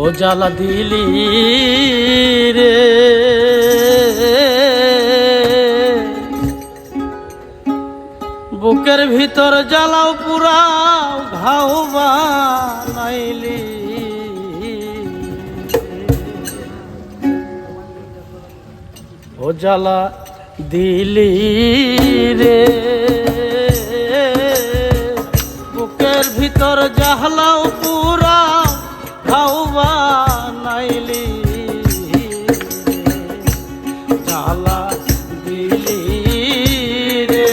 ও জালা দিলি রে। বুকের ভিতর জ্বালাও পুরা ঘাও বানাইলি ও জ্বালা দিলি রে। বুকের ভিতর জ্বালা দিলি রে।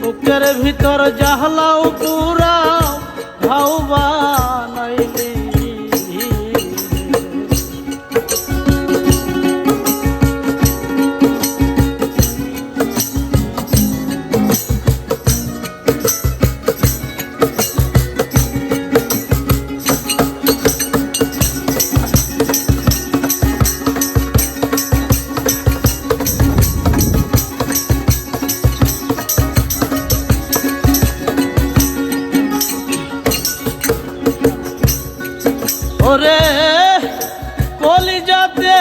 বুকের ভিতর জাহলাও ওরে কলিজাতে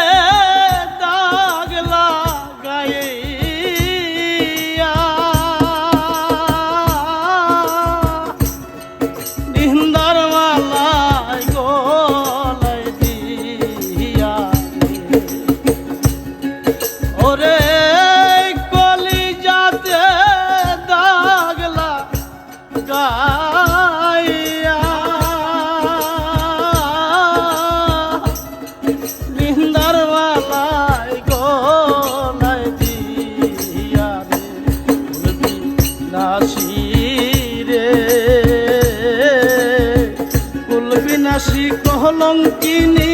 বিনাশী কহলঙ্কিনী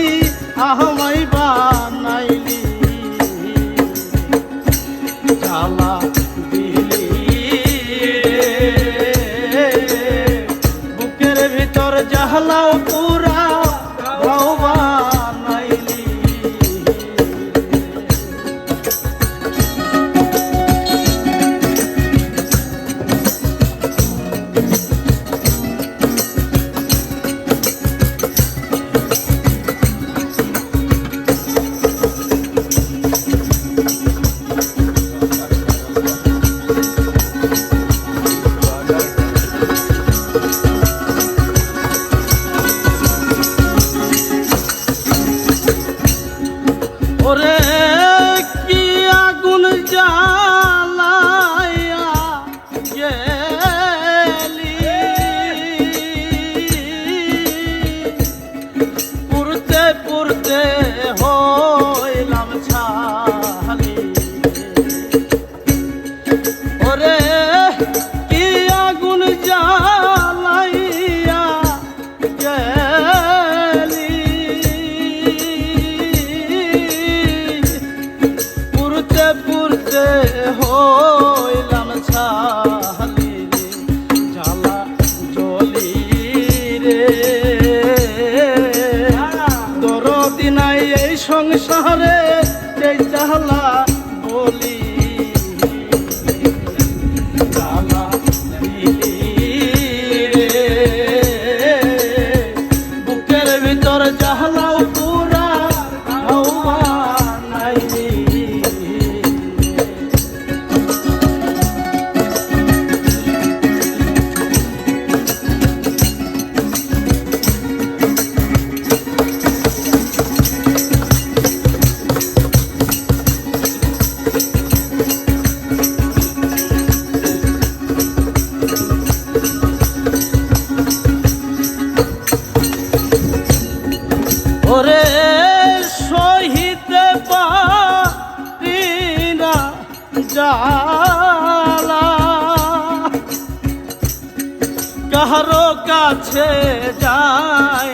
আহমাইবা সংসারে জালা কাহারো কাছে যায়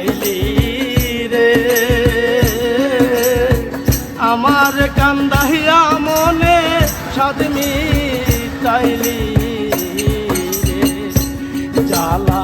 আইলি রে। আমার কান্দাহিয়া মনে সাদমি চাইলি রে। জ্বালা